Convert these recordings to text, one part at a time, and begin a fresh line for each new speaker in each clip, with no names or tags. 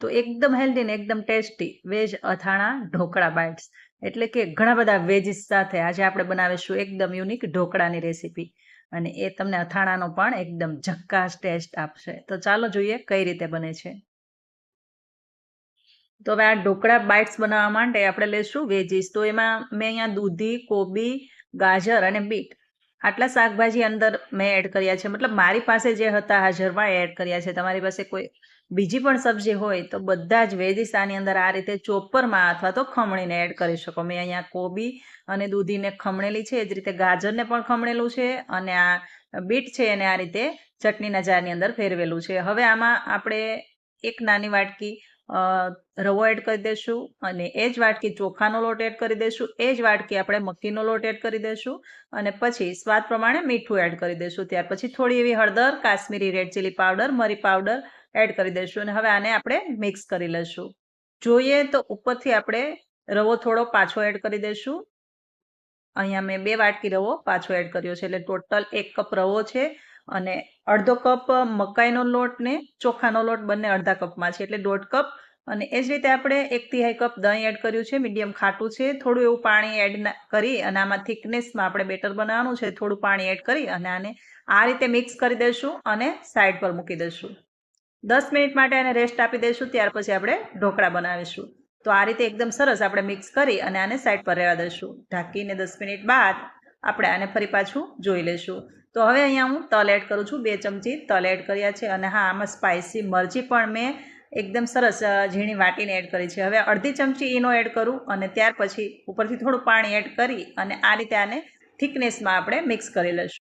તો એકદમ હેલ્ધી ને એકદમ ટેસ્ટી વેજ અથાણા ઢોકળા બાઇટ્સ એટલે કે ઘણા બધા વેજીસ સાથે આજે આપણે બનાવીશું એકદમ યુનિક ઢોકળાની રેસીપી અને એ તમને અથાણાનો પણ એકદમ ઝક્કાશ ટેસ્ટ આપશે. તો ચાલો જોઈએ કઈ રીતે બને છે. તો હવે આ ઢોકળા બાઇટ્સ બનાવવા માટે આપણે લઈશું વેજીસ. તો એમાં મેં અહીંયા દૂધી, કોબી, ગાજર અને બીટ આટલા શાકભાજી અંદર મેં એડ કર્યા છે. મતલબ મારી પાસે જે હતા, હાજરમાં એડ કર્યા છે. તમારી પાસે કોઈ બીજી પણ સબ્જી હોય તો બધા જ વેજીસ આની અંદર આ રીતે ચોપરમાં અથવા તો ખમણીને એડ કરી શકો. મેં અહીંયા કોબી અને દૂધીને ખમણેલી છે. એ જ રીતે ગાજરને પણ ખમણેલું છે અને આ બીટ છે એને આ રીતે ચટણીના જારની અંદર ફેરવેલું છે. હવે આમાં આપણે એક નાની વાટકી રવો એડ કરી દઈશું અને એ જ વાટકી ચોખાનો લોટ એડ કરી દઈશું એ જ વાટકી આપણે મક્કીનો લોટ એડ કરી દઈશું અને પછી સ્વાદ પ્રમાણે મીઠું એડ કરી દઈશું ત્યાર પછી થોડી એવી હળદર, કાશ્મીરી રેડ ચીલી પાવડર, મરી પાવડર એડ કરી દઈશું અને હવે આને આપણે મિક્સ કરી લઈશું જોઈએ તો ઉપરથી આપણે રવો થોડો પાછો એડ કરી દઈશું અહીંયા મેં બે વાટકી રવો પાછો એડ કર્યો છે એટલે ટોટલ એક કપ રવો છે. અને અડધો કપ મકાઈનો લોટ ને ચોખાનો લોટ બંને અડધા કપમાં છે, એટલે દોઢ કપ. અને એ જ રીતે આપણે એક તિહાઈ કપ દહીં એડ કર્યું છે, મીડિયમ ખાટું છે. થોડું એવું પાણી એડ કરી અને આમાં થિકનેસમાં આપણે બેટર બનાવવાનું છે, થોડું પાણી એડ કરી અને આને આ રીતે મિક્સ કરી દઈશું અને સાઈડ પર મૂકી દઈશું. દસ મિનિટ માટે આને રેસ્ટ આપી દઈશું, ત્યાર પછી આપણે ઢોકળા બનાવીશું. તો આ રીતે એકદમ સરસ આપણે મિક્સ કરી અને આને સાઈડ પર રહેવા દઈશું. ઢાંકીને દસ મિનિટ બાદ આપણે આને ફરી પાછું જોઈ લઈશું. તો હવે અહીંયા હું તલ એડ કરું છું. બે ચમચી તલ એડ કર્યા છે અને હા, આમાં સ્પાઇસી મરચી પણ મેં એકદમ સરસ ઝીણી વાટીને એડ કરી છે. હવે અડધી ચમચી ઈનો એડ કરું અને ત્યાર પછી ઉપરથી થોડું પાણી એડ કરી અને આ રીતે આને થિકનેસમાં આપણે મિક્સ કરી લઈશું.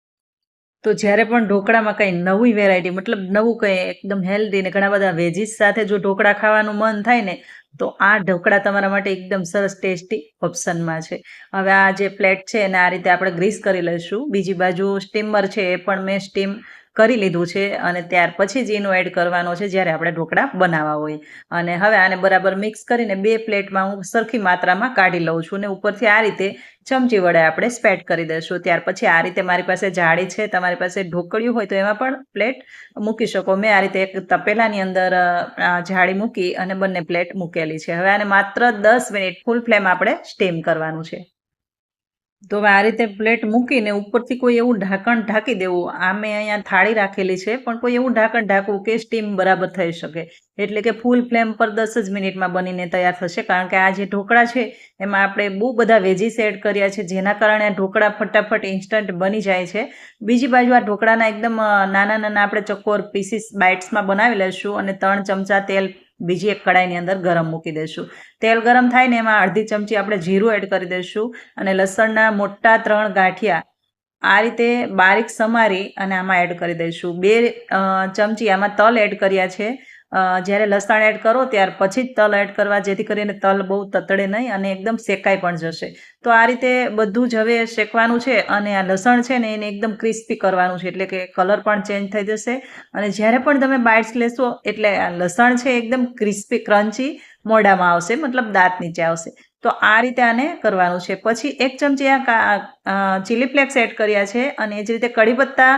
તો જ્યારે પણ ઢોકળામાં કંઈ નવી વેરાયટી મતલબ નવું કંઈ એકદમ હેલ્ધી ને ઘણા બધા વેજીસ સાથે જો ઢોકળા ખાવાનું મન થાય ને તો આ ઢોકળા તમારા માટે એકદમ સરસ ટેસ્ટી ઓપ્શનમાં છે. હવે આ જે પ્લેટ છે એને આ રીતે આપણે ગ્રીસ કરી લઈશું. બીજી બાજુ સ્ટીમર છે એ પણ મેં સ્ટીમ કરી લીધું છે અને ત્યાર પછી જ એનો એડ કરવાનો છે જ્યારે આપણે ઢોકળા બનાવવા હોય. અને હવે આને બરાબર મિક્સ કરીને બે પ્લેટમાં હું સરખી માત્રામાં કાઢી લઉં છું અને ઉપરથી આ રીતે ચમચી વડે આપણે સ્પેટ કરી દઈશું. ત્યાર પછી આ રીતે મારી પાસે જાળી છે, તમારી પાસે ઢોકળિયું હોય તો એમાં પણ પ્લેટ મૂકી શકો. મેં આ રીતે એક તપેલાની અંદર જાળી મૂકી અને બંને પ્લેટ મૂકેલી છે. હવે આને માત્ર દસ મિનિટ ફૂલ ફ્લેમ આપણે સ્ટીમ કરવાનું છે. તો હવે આ રીતે પ્લેટ મૂકીને ઉપરથી કોઈ એવું ઢાંકણ ઢાંકી દેવું. આ મેં અહીંયા થાળી રાખેલી છે, પણ કોઈ એવું ઢાંકણ ઢાંકવું કે સ્ટીમ બરાબર થઈ શકે. એટલે કે ફૂલ ફ્લેમ પર દસ જ મિનિટમાં બનીને તૈયાર થશે, કારણ કે આ જે ઢોકળા છે, એમાં આપણે બહુ બધા વેજીસ એડ કર્યા છે, જેના કારણે આ ઢોકળા ફટાફટ ઇન્સ્ટન્ટ બની જાય છે. બીજી બાજુ આ ઢોકળાના એકદમ નાના નાના આપણે ચકોર પીસીસ બાઇટ્સમાં બનાવી લઈશું અને ત્રણ ચમચા તેલ બીજી એક કડાઈની અંદર ગરમ મૂકી દઈશું. તેલ ગરમ થાય ને એમાં અડધી ચમચી આપણે જીરું એડ કરી દઈશું અને લસણના મોટા ત્રણ ગાંઠિયા આ રીતે બારીક સમારી અને આમાં એડ કરી દઈશું. બે ચમચી આમાં તલ એડ કર્યા છે. જ્યારે લસણ એડ કરો, ત્યાર પછી જ તલ એડ કરવા, જેથી કરીને તલ બહુ તતડે નહીં અને એકદમ શેકાઈ પણ જશે. તો આ રીતે બધું જ હવે શેકવાનું છે અને આ લસણ છે ને એને એકદમ ક્રિસ્પી કરવાનું છે, એટલે કે કલર પણ ચેન્જ થઈ જશે. અને જ્યારે પણ તમે બાઇટ્સ લેશો, એટલે આ લસણ છે એકદમ ક્રિસ્પી ક્રન્ચી મોઢામાં આવશે, મતલબ દાંત નીચે આવશે. તો આ રીતે આને કરવાનું છે. પછી એક ચમચી આ ચીલી ફ્લેક્સ એડ કર્યા છે અને એ જ રીતે કઢી પત્તા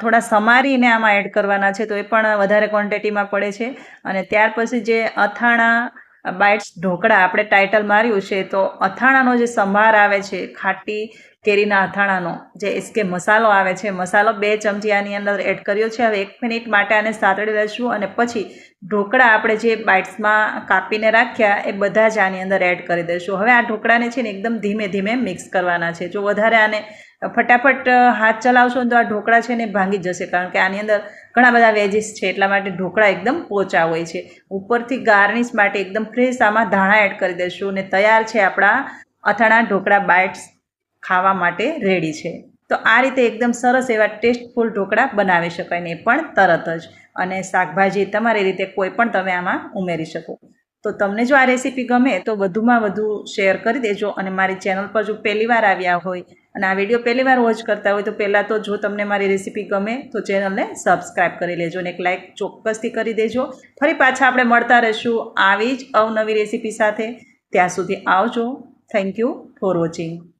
થોડા સમારીને આમાં એડ કરવાના છે તો એ પણ વધારે ક્વોન્ટિટીમાં પડે છે. અને ત્યાર પછી જે અથાણા બાઇટ્સ ઢોકળા આપણે ટાઇટલ માર્યું છે, તો અથાણાનો જે સંભાર આવે છે, ખાટી કેરીના અથાણાનો, જે એસકે મસાલો આવે છે, મસાલો બે ચમચી આની અંદર એડ કર્યો છે. હવે એક મિનિટ માટે આને સાતળી લઈશું અને પછી ઢોકળા આપણે જે બાઇટ્સમાં કાપીને રાખ્યા, એ બધા જ આની અંદર એડ કરી દઈશું હવે આ ઢોકળાને છે ને એકદમ ધીમે ધીમે મિક્સ કરવાના છે. જો વધારે આને ફટાફટ હાથ ચલાવશો તો આ ઢોકળા છે ને ભાંગી જશે. કારણ કે આની અંદર ઘણા બધા વેજીસ છે, એટલા માટે ઢોકળા એકદમ પોચા હોય છે. ઉપરથી ગાર્નિશ માટે એકદમ ફ્રેશ આમાં ધાણા એડ કરી દઈશું અને તૈયાર છે આપણા અથાણા ઢોકળા બાઇટ્સ ખાવા માટે રેડી છે. તો આ રીતે એકદમ સરસ એવા ટેસ્ટફુલ ઢોકળા બનાવી શકાય ને પણ તરત જ. અને શાકભાજી તમારી રીતે કોઈ પણ તમે આમાં ઉમેરી શકો. તો તમને જો આ રેસીપી ગમે તો વધુમાં વધુ શેર કરી દેજો અને મારી ચેનલ પર જો પહેલી વાર આવ્યા હોય અને આ વીડિયો પહેલી વાર વોચ કરતા હોય તો પહેલાં તો જો તમને મારી રેસીપી ગમે તો ચેનલને સબસ્ક્રાઈબ કરી લેજો અને એક લાઇક ચોક્કસથી કરી દેજો. ફરી પાછા આપણે મળતા રહીશું આવી જ અવનવી રેસીપી સાથે. ત્યાં સુધી આવજો. Thank you for watching